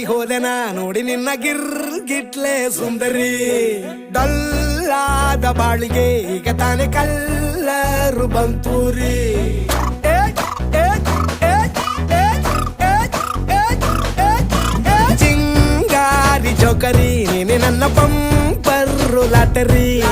ಹೋದೆನಾ ನೋಡಿ ನಿನ್ನ ಗಿರ್ ಗಿಟ್ಲೆ ಸುಂದರಿ. ಡಲ್ಲಾದ ಬಾಳಿಗೆ ಈಗ ತಾನೆ ಕಲ್ಲರು ಬಂತೂರಿ. ಏ, ಏ, ಚಿಂಗಾರಿ ಜೋಕರಿ ನೀನೆ ನನ್ನ ಪಂಪರ್ರು ಲಾಟರಿ.